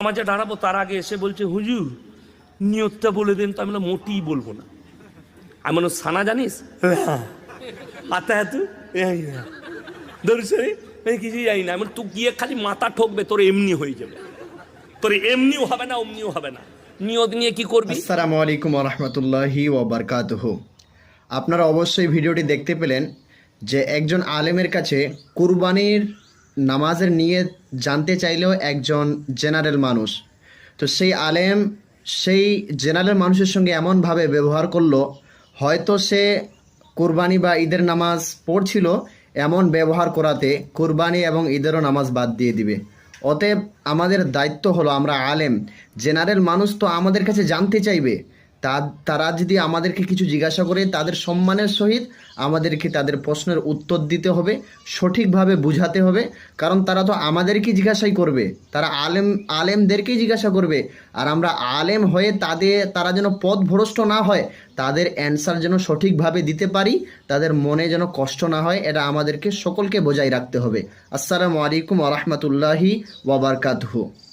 নামাজে দাঁড়াবো তার আগে এসে বলছে হুজুর নিয়তটা বলে দেন তো আমি মোটেই বলব না। আমি বললাম সানা জানিস? হ্যাঁ। আতা এত ধরছে আমি কিছুই জানি না। আমি তুই গিয়ে খালি মাথা ঠকবে তোর এমনি হয়ে যাবে। তোর এমনিও হবে না অমনিও হবে না। নিয়ত নিয়ে কি করবি? আসসালামু আলাইকুম রহমতুল্লাহি ওবরকাতহ আপনারা অবশ্যই ভিডিওটি দেখতে পেলেন যে একজন আলেমের কাছে কুরবানির নামাজের নিয়ে জানতে চাইলেও একজন জেনারেল মানুষ। তো সেই আলেম সেই জেনারেল মানুষের সঙ্গে এমনভাবে ব্যবহার করল, হয়তো সে কুরবানি বা ঈদের নামাজ পড়ছিল এমন ব্যবহার করাতে কুরবানি এবং ঈদেরও নামাজ বাদ দিয়ে দিবে। অতএব আমাদের দায়িত্ব হলো আমরা আলেম। জেনারেল মানুষ তো আমাদের কাছে জানতে চাইবে। তারা যদি আমাদেরকে কিছু জিজ্ঞাসা করে তাদের সম্মানের সহিত আমাদেরকে তাদের প্রশ্নের উত্তর দিতে হবে, সঠিকভাবে বুঝাতে হবে। কারণ তারা তো আমাদেরকে জিজ্ঞাসাই করবে। তারা আলেম, আলেমদেরকেই জিজ্ঞাসা করবে। আর আমরা আলেম হয়ে তাদের, তারা যেন পথ ভ্রষ্ট না হয়, তাদের অ্যান্সার যেন সঠিকভাবে দিতে পারি, তাদের মনে যেন কষ্ট না হয়, এটা আমাদেরকে সকলকে বজায় রাখতে হবে। আসসালামু আলাইকুম আরহামতুল্লাহি ওবরকাতহু